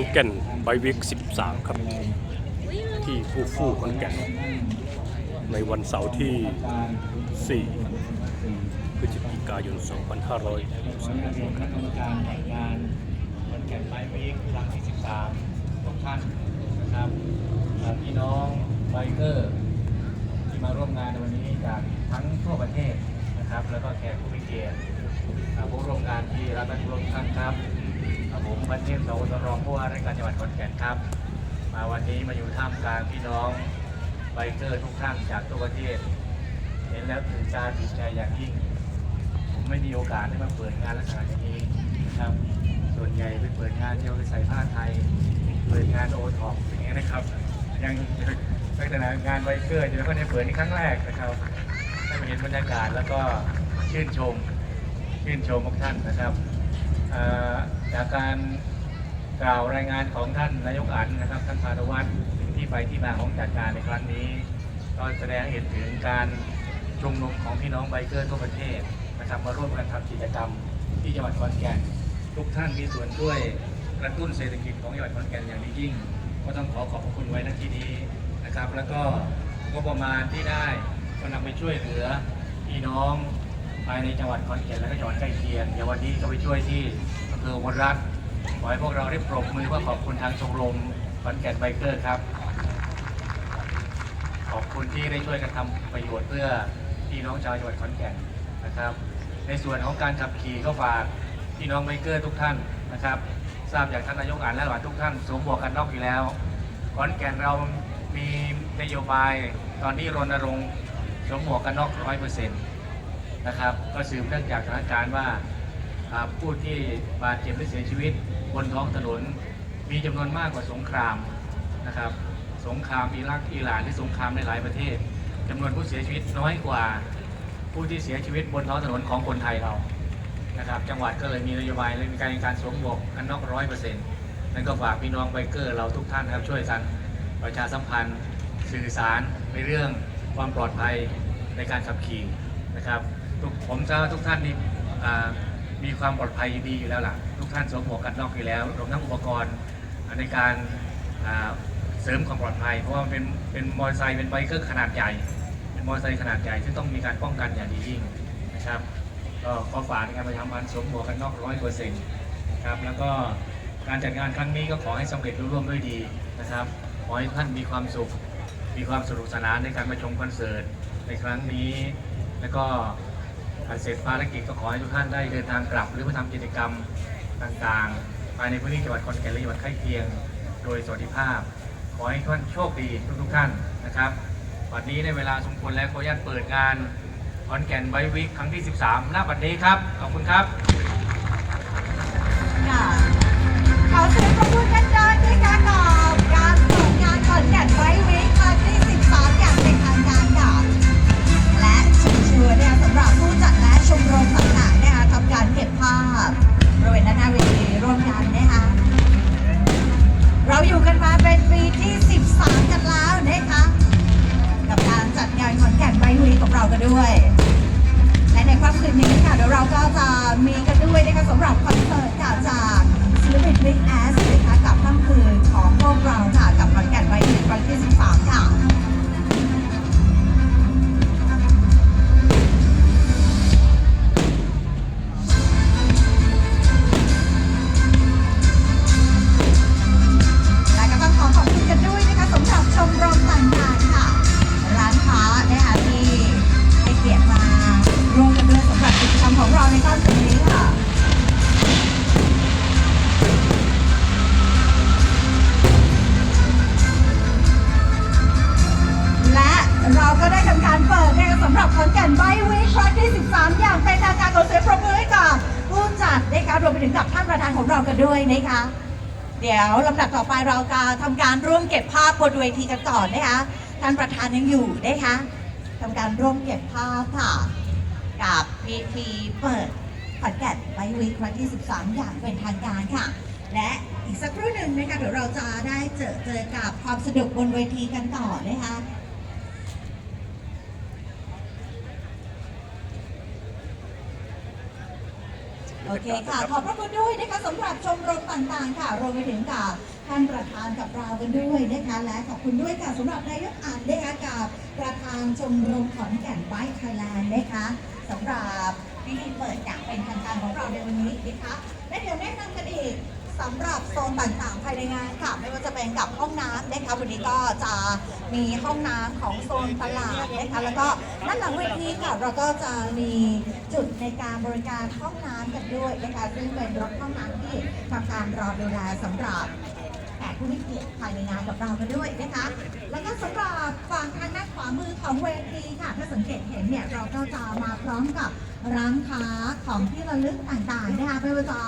อนแก่นไบวิก 13 ครับ ที่ฟูฟูขอนแก่น ในวันเสาร์ที่ 4 พฤศจิกายน 2500กรรมการจัดงานวันแก่นไบวีคครั้งที่ 13ทุกท่านนะครับพี่น้องไบเกอร์ที่มาร่วมงานในวันนี้จากทั้งทั่วประเทศนะครับ แล้วก็แขกผู้มีเกียรติผู้ร่วมงานที่รักและเคารพทุกท่านครับ อ่าผมพันเทพสาวตรองผู้ว่าราชการจังหวัดขอนแก่นครับ มาวันนี้มาอยู่ท่ามกลางพี่น้องไบเกอร์ทุกท่านจากทั่วประเทศ เห็นแล้วถึงการดีใจอย่างยิ่ง ผมไม่มีโอกาสได้มาเปิดงานลักษณะอย่างนี้นะครับ ส่วนใหญ่ไปเปิดงานเที่ยวไปใส่ผ้าไทย เปิดงานโอท็อปอย่างเงี้ยนะครับ ยังลักษณะงานไบเกอร์จะไม่ค่อยได้เปิดในครั้งแรกนะครับได้มาเห็นบรรยากาศแล้วก็ชื่นชม ชื่นชมทุกท่านนะครับ จากการกล่าวรายงานของท่านนายกอันนะครับท่านพานุวัฒน์ถึงที่ไปที่มาของจัดการในครั้งนี้ก็แสดงเห็นถึงการชุมนุมของพี่น้องไบเกอร์ทั่วประเทศนะครับมาร่วมกันทำกิจกรรมที่จังหวัดขอนแก่นทุกท่านมีส่วนช่วยกระตุ้นเศรษฐกิจของจังหวัดขอนแก่นอย่างยิ่ง ก็ต้องขอขอบพระคุณไว้ณที่นี้นะครับ แล้วก็งบประมาณที่ได้ก็นำไปช่วยเหลือพี่น้อง ภายในจังหวัดขอนแก่นและก็จังหวัดใกล้เคียงอย่างวันนี้ก็ไปช่วยที่อำเภออุบลรัตขอให้พวกเราได้ปรบมือเพื่อขอบคุณทางชมรมขอนแก่นไบเกอร์ครับ ขอบคุณที่ได้ช่วยกันทำประโยชน์เพื่อพี่น้องชาวจังหวัดขอนแก่นนะครับ ในส่วนของการขับขี่ก็ฝากพี่น้องไบเกอร์ทุกท่านนะครับทราบจากท่านนายกอ่านและหลานทุกท่านสวมหมวกกันน็อกอยู่แล้วขอนแก่นเรามีนโยบายตอนนี้รณรงค์สวมหมวกกันน็อกร้อยเปอร์เซ็นต์ นะครับ ก็สืบเนื่องจากสถานการณ์ว่าผู้ที่บาดเจ็บหรือเสียชีวิตบนท้องถนนมีจำนวนมากกว่าสงครามนะครับ สงครามอิรักอิหร่านหรือสงครามในหลายประเทศจำนวนผู้เสียชีวิตน้อยกว่าผู้ที่เสียชีวิตบนท้องถนนของคนไทยเรานะครับ จังหวัดก็เลยมีนโยบายเลยมีการการสวมหมวกกันนอกร้อยเปอร์เซ็นต์นั่นก็ฝากพี่น้องไบเกอร์เราทุกท่านนะครับช่วยกันประชาสัมพันธ์สื่อสารในเรื่องความปลอดภัยในการขับขี่นะครับ ทุกผมเชื่อว่าทุกท่านนี่มีความปลอดภัยดีอยู่แล้วล่ะ ทุกท่านสวมหมวกกันน็อกอยู่แล้วรวมทั้งอุปกรณ์ในการเสริมความปลอดภัย เพราะว่าเป็นเป็นมอเตอร์ไซค์เป็นไบเกอร์ขนาดใหญ่ เป็นมอเตอร์ไซค์ขนาดใหญ่ที่ต้องมีการป้องกันอย่างดียิ่งนะครับก็ขอฝากในการประชาสัมพันธ์สวมหมวกกันน็อกร้อยเปอร์เซ็นต์ครับแล้วก็การจัดงานครั้งนี้ก็ขอให้สำเร็จรุ่ร่วงด้วยดีนะครับขอให้ท่านมีความสุข มีความสนุกสนานในการมาชมคอนเสิร์ตในครั้งนี้ แล้วก็ เสร็จภารกิจก็ขอให้ทุกท่านได้เดินทางกลับ หรือมาทำกิจกรรมต่างๆภายในพื้นที่จังหวัดขอนแก่นและจังหวัดใกล้เคียง โดยสวัสดิภาพ ขอให้ท่านโชคดีทุกๆท่านนะครับวันนี้ในเวลาสมควรแล้วขออนุญาตเปิดงานขอนแก่นไบวิกครั้งที่ 13 หน้าบัดนี้ครับ ขอบคุณครับขอเสียงปรบมือดังๆด้วยค่ะกับการเปิดงานขอนแก่นไบวิก สำหรับขอนแก่นไบวิครั้งที่ 13 อย่างเป็นทางการขอเสียงปรบมือให้กับผู้จัดนะคะรวมไปถึงกับท่านประธานของเรากันด้วยนะคะ เดี๋ยวลำดับต่อไปเราจะทำการร่วมเก็บภาพบนเวทีกันก่อนนะคะท่านประธานยังอยู่นะคะทำการร่วมเก็บภาพค่ะกับเวทีเปิดขอนแก่นไบวิครั้งที่ 13 อย่างเป็นทางการค่ะ และอีกสักครู่หนึ่งนะคะเดี๋ยวเราจะได้เจอเจอกับความสนุกบนเวทีกันต่อนะคะ โอเคค่ะ ขอบพระคุณด้วยนะคะสำหรับชมรมต่างๆ ค่ะรวมไปถึงกับท่านประธานกับเรากันด้วยนะคะ และขอบคุณด้วยค่ะสำหรับนายกอ่านนะคะกับประธานชมรมขอนแก่นไบค์ไทยแลนด์นะคะสำหรับพิธีเปิดอย่างเป็นทางการของเราในวันนี้นะคะและเดี๋ยวแนะนำกันอีก สำหรับโซนต่างๆภายในงานค่ะไม่ว่าจะเป็นกับห้องน้ำนะคะวันนี้ก็จะมีห้องน้ำของโซนตลาดนะคะแล้วก็ด้านหลังเวทีค่ะเราก็จะมีจุดในการบริการห้องน้ำกันด้วยนะคะซึ่งเป็นรถห้องน้ำที่ทำการรอดูแลสำหรับแขกผู้มีเกียรติภายในงานกับเรากันด้วยนะคะ แล้วก็สำหรับฝั่งทางด้านขวามือของเวทีค่ะ ถ้าสังเกตเห็นเนี่ยเราก็จะมาพร้อมกับ ร้านค้าของที่ระลึกต่างๆนะคะไม่ว่าจะ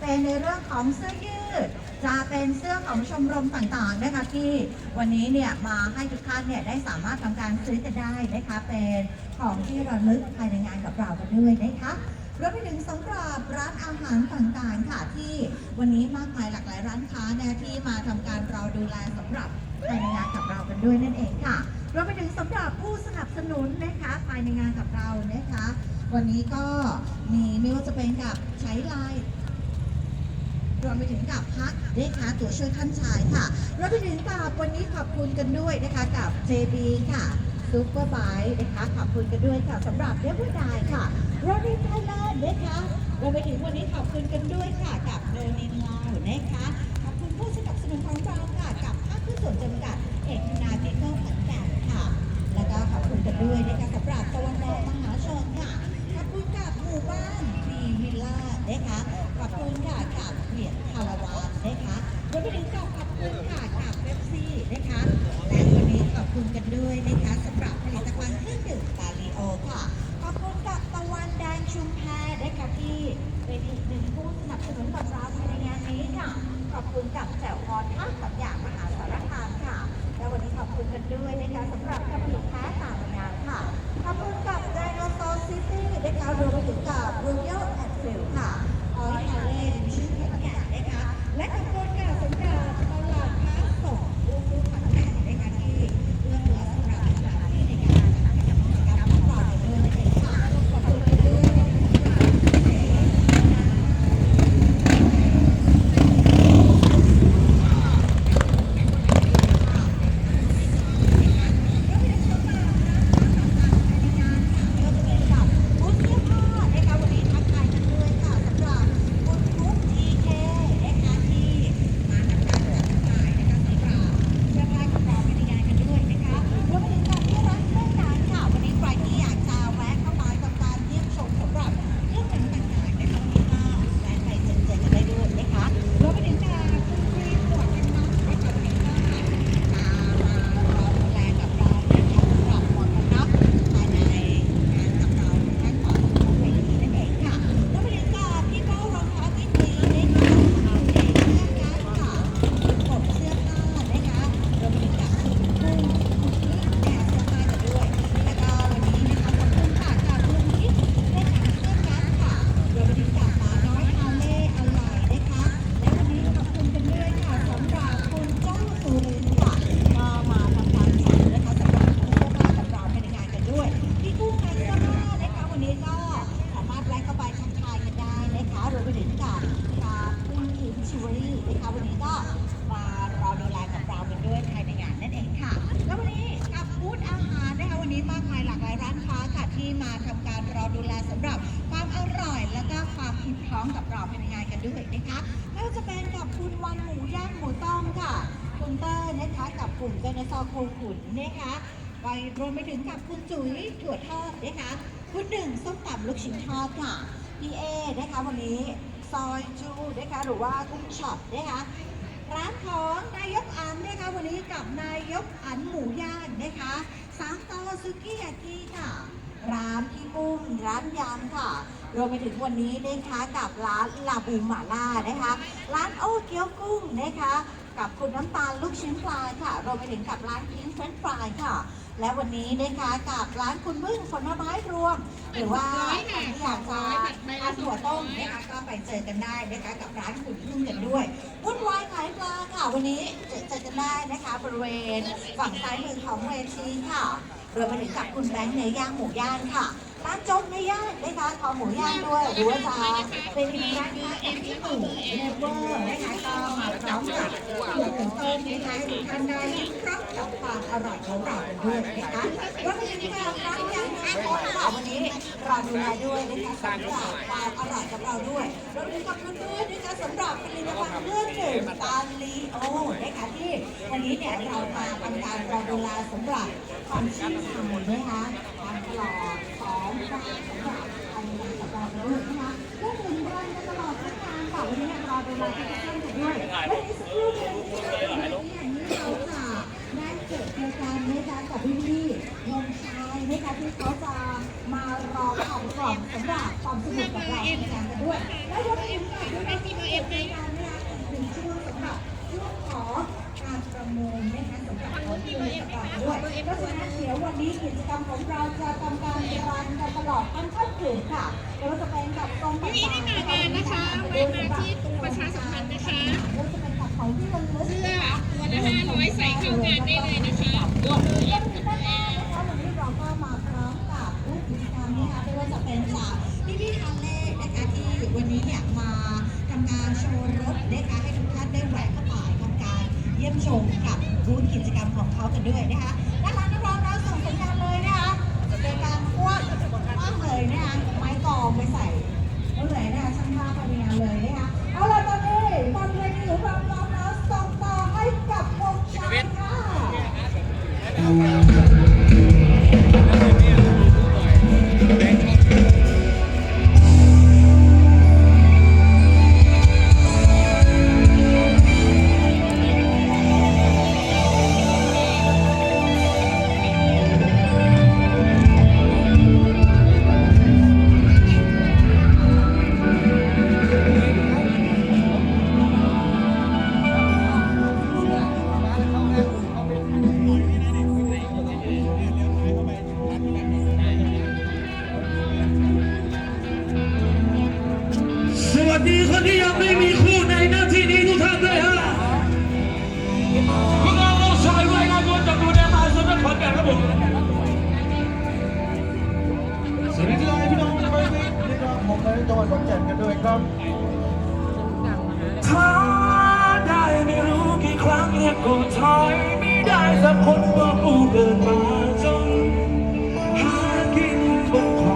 เป็นในเรื่องของเสื้อยืด จะเป็นเสื้อของชมรมต่างๆนะคะที่วันนี้เนี่ยมาให้ทุกท่านเนี่ยได้สามารถทำการซื้อกันได้นะคะเป็นของที่ระลึกภายในงานกับเรากันด้วยนะคะรวมไปถึงสำหรับร้านอาหารต่างๆค่ะที่วันนี้มากมายหลากหลายร้านค้านะที่มาทำการเรอดูแลสำหรับภายในงานกับเรากันด้วยนั่นเองค่ะรวมไปถึงสำหรับผู้สนับสนุนนะคะภายในงานกับเรานะคะ วันนี้ก็มีไม่ว่าจะเป็นกับใช้ไลน์รวมไปถึงกับพักนะคะตัวช่วยท่านชายค่ะรวมไปถึงกับวันนี้ขอบคุณกันด้วยนะคะกับ JB ค่ะซูเปอร์ไบค์นะคะขอบคุณกันด้วยค่ะสำหรับเรียบดายค่ะโรนินไทยแลนด์นะคะรวมไปถึงวันนี้ขอบคุณกันด้วยค่ะกับโรนินลาวนะคะขอบคุณผู้สนับสนุนของเราค่ะกับภาคผู้ส่วนจำกัดเอกนาเทคโนขอนแก่นค่ะ แล้วก็ขอบคุณกันด้วยนะคะสำหรับตะวันออกมหาชนค่ะ มู่บ้านมีวิลล่านะคะขอบคุณค่ะกับเหรียญคาราวานนะคะรวมไปถึงกับขอบคุณค่ะกับเบปซี่นะคะานกันด้วยนะคะไม่ว่าจะเป็นกับคุณวันหมูย่างหมูต้มค่ะคุณเตอร์นะคะกับกลุ่มเจเนซอร์โคขุนนะคะไปรวมไปถึงกับคุณจุ๋ยถั่วทอดนะคะคุณหนึ่งส้มตำลูกชิ้นทอดค่ะพี่เอนะคะวันนี้ซอยจูนะคะหรือว่ากุ้งช็อปนะคะร้านของนายกอันนะคะวันนี้กับนายกอันหมูย่างนะคะสามต่อซุกี้ยากิค่ะร้านพี่ ร้านยำค่ะ รวมไปถึงวันนี้นะคะกับร้านลาบูหม่าล่านะคะ ร้านโอ้เกี๊ยวกุ้งนะคะ กับคุณน้ำตาลลูกชิ้นปลาค่ะ รวมไปถึงกับร้านพิงเฟรนฟรายค่ะ และวันนี้นะคะกับร้านคุณมึ่งผลไม้รวม หรือว่าใครที่อยากจะทานถั่วต้มนะคะก็ไปเจอกันได้นะคะกับร้านคุณพึ่งกันด้วยวุ่นวายขายปลาค่ะ วันนี้เจอเจอกันได้นะคะบริเวณฝั่งซ้ายมือของเวทีค่ะรวมไปถึงกับคุณแบงค์เนื้อย่างหมูย่างค่ะ ร้านโจ๊กไม่ย่างนะคะคอหมูย่างด้วยหรือว่าจะเป็นร้านค้าอย่างที่หมูเลเวอร์นะคะก็มาพร้อมกับเครื่องต้มนะคะให้ทุกท่านได้ร้อมกับความอร่อยของเรากันด้วยนะคะรถยนต์การร้านยางนาโคตค่ะวันนี้เราดูแลด้วยนะคะสำหรับความอร่อยกับเราด้วยรวมถึงขอบคุณด้วยนะคะสำหรับผลิตภัณฑ์เครื่องดื่มตาลีโอนะคะที่วันนี้เนี่ยเรามาทำการราดูแลสำหรับความชื่นชมนะคะความตลอด ของร้านสำหรับอันนี้กับเราด้วยนะคะก็ถึงรันกันตลอดทั้งทางค่ะวันนี้เนี่ยเราดูแลทุกท่านกันด้วยและในสักครู่หนึงที่เราจะได้เกิดรายการนะคะกับพี่ๆวงชายนะคะที่เขาจะมารอความกล่อมสำหรับความสนุกกับเราในงานกันด้วยและรวมถึงการที่เราที่มาเอฟรายการนะคะอีกหนึ่งช่วงสำหรับช่วงของ การประมูลนะคะสำหรับคนที่มากับเราด้วยเพราะฉะนั้นเดี๋ยววันนี้กิจกรรมของเราจะทำการรันกันตลอดทั้งค่ำคืนค่ะเดี๋ยวเราจะเป็นกับตรงต่างๆพี่ที่มางานนะคะแวะมาที่ตู้ประชาสัมพันธ์นะคะเราจะเป็นกับของที่ระลึกเสื้อตัวละ500ใส่เข้างานได้เลยนะคะ ส สวัสดีพี่น้องไปวิ่งพี่น้องผมไปจังหวัดขอนแก่นกันด้วยครับถ้าได้ไม่รู้กี่ครั้งเรียกกูถอยไม่ได้สักคนบอกกูเดินมาจนหากินบนคอ